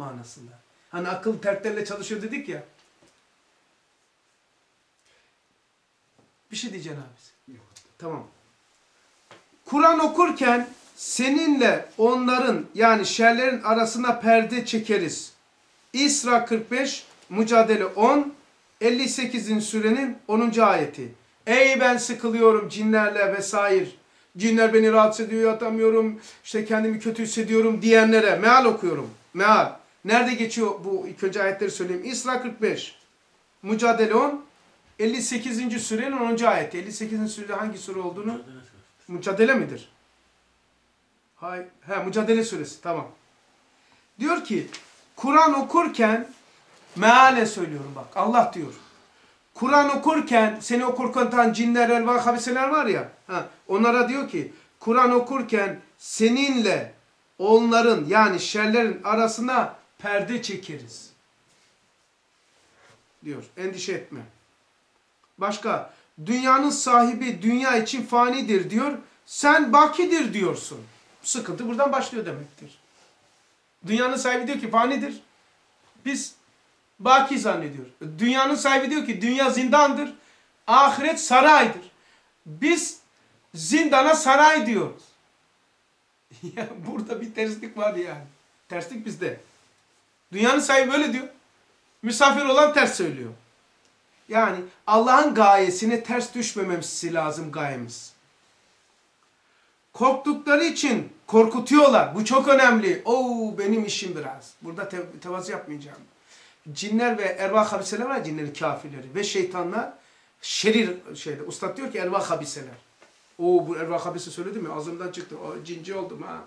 manasında. Hani akıl tertlerle çalışıyor dedik ya. Bir şey diyeceksin abi. Tamam. Kur'an okurken seninle onların yani şerlerin arasına perde çekeriz. İsra 45, Mücadele 10, 58. sürenin 10. ayeti. Ey ben sıkılıyorum cinlerle vesaire. Cinler beni rahatsız ediyor, yatamıyorum, işte kendimi kötü hissediyorum diyenlere meal okuyorum. Meal. Nerede geçiyor bu ilk önce ayetleri söyleyeyim. İsra 45, Mücadele 10, 58. sürenin 10. ayeti. 58. sürede hangi sure olduğunu Mücadele midir? Hay, he, Mücadele suresi tamam. Diyor ki Kur'an okurken mealen söylüyorum bak Allah diyor. Kur'an okurken seni okurken cinler, elva, habiseler var ya. Ha, onlara diyor ki Kur'an okurken seninle onların yani şerlerin arasına perde çekeriz. Diyor. Endişe etme. Başka. Dünyanın sahibi dünya için fanidir diyor. Sen bakidir diyorsun. Sıkıntı buradan başlıyor demektir. Dünyanın sahibi diyor ki fanidir. Biz baki zannediyor. Dünyanın sahibi diyor ki dünya zindandır. Ahiret saraydır. Biz zindana saray diyoruz. ya burada bir terslik var yani. Terslik bizde. Dünyanın sahibi böyle diyor. Misafir olan ters söylüyor. Yani Allah'ın gayesine ters düşmemesi lazım gayemiz. Korktukları için korkutuyorlar. Bu çok önemli. Oo benim işim biraz. Burada te tevazu yapmayacağım. Cinler ve ervah habiseler var cinlerin kafirleri ve şeytanlar şerir şeyde. Ustad diyor ki ervah habiseler. Oo bu ervah habise söyledim mi? Ağzımdan çıktı. O, cinci oldum ha.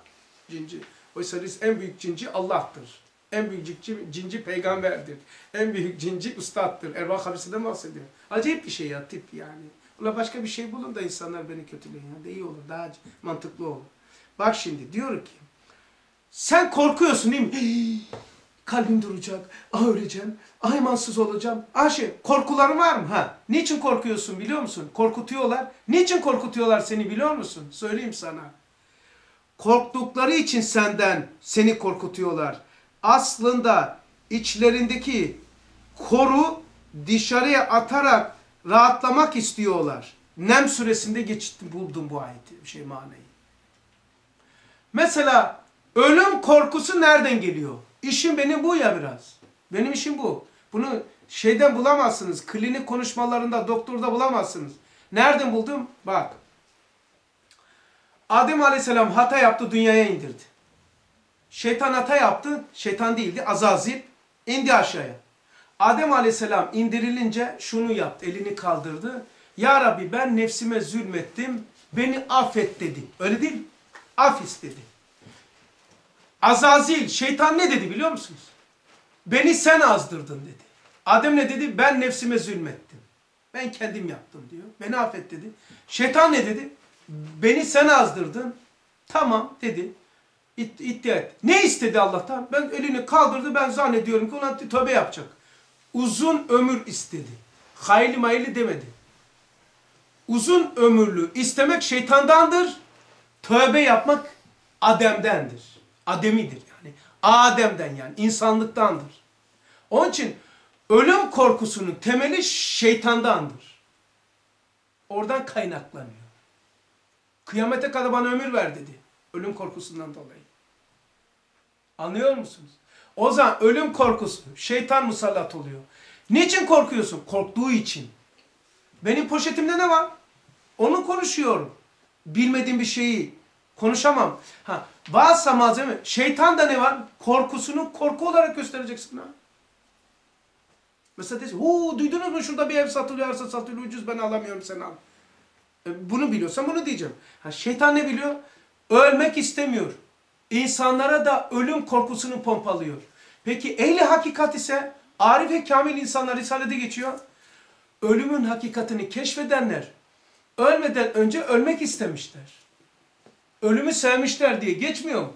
Cinci. Oysa en büyük cinci Allah'tır. En büyük cinci, cinci peygamberdir. En büyük cinci ustattır. Ervah habisinden bahsediyor. Acayip bir şey ya tip yani. Ula başka bir şey bulun da insanlar beni kötüleyin. Ya. De iyi olur. Daha mantıklı olur. Bak şimdi diyor ki sen korkuyorsun değil mi? kalbim duracak. Ah öleceğim. Ah imansız olacağım. Ah şey korkuların var mı? Ha. Niçin korkuyorsun biliyor musun? Korkutuyorlar. Niçin korkutuyorlar seni biliyor musun? Söyleyeyim sana. Korktukları için senden seni korkutuyorlar. Aslında içlerindeki koru dışarıya atarak rahatlamak istiyorlar. Nem suresinde geçtim buldum bu ayeti, şey manayı. Mesela ölüm korkusu nereden geliyor? İşim benim bu ya biraz. Benim işim bu. Bunu şeyden bulamazsınız. Klinik konuşmalarında, doktorda bulamazsınız. Nereden buldum? Bak. Adem Aleyhisselam hata yaptı, dünyaya indirdi. Şeytan hata yaptı, şeytan değildi, Azazil indi aşağıya. Adem Aleyhisselam indirilince şunu yaptı, elini kaldırdı. Ya Rabbi ben nefsime zulmettim, beni affet dedi. Öyle değil mi? Af istedi. Azazil, şeytan ne dedi biliyor musunuz? Beni sen azdırdın dedi. Adem ne dedi? Ben nefsime zulmettim. Ben kendim yaptım diyor. Beni affet dedi. Şeytan ne dedi? Beni sen azdırdın. Tamam dedi. İt, iddia et. Ne istedi Allah'tan? Ben elini kaldırdı ben zannediyorum ki ona tövbe yapacak. Uzun ömür istedi. Hayli mayli demedi. Uzun ömürlü istemek şeytandandır. Tövbe yapmak Adem'dendir. Ademidir yani. Adem'den yani insanlıktandır. Onun için ölüm korkusunun temeli şeytandandır. Oradan kaynaklanıyor. Kıyamete kadar bana ömür ver dedi. Ölüm korkusundan dolayı. Anlıyor musunuz? O zaman ölüm korkusu, şeytan musallat oluyor. Niçin korkuyorsun? Korktuğu için. Benim poşetimde ne var? Onu konuşuyorum. Bilmediğim bir şeyi konuşamam. Ha, varsa malzeme, şeytan da ne var? Korkusunu korku olarak göstereceksin ha. Mesela desin, huu duydunuz mu şurada bir ev satılıyor, arsa satılıyor, ucuz ben alamıyorum sen al. E, bunu biliyorsan bunu diyeceğim. Ha, şeytan ne biliyor? Ölmek istemiyor. İnsanlara da ölüm korkusunu pompalıyor. Peki ehli hakikat ise arif ve kamil insanlar Risale'de geçiyor. Ölümün hakikatini keşfedenler ölmeden önce ölmek istemişler. Ölümü sevmişler diye geçmiyor mu?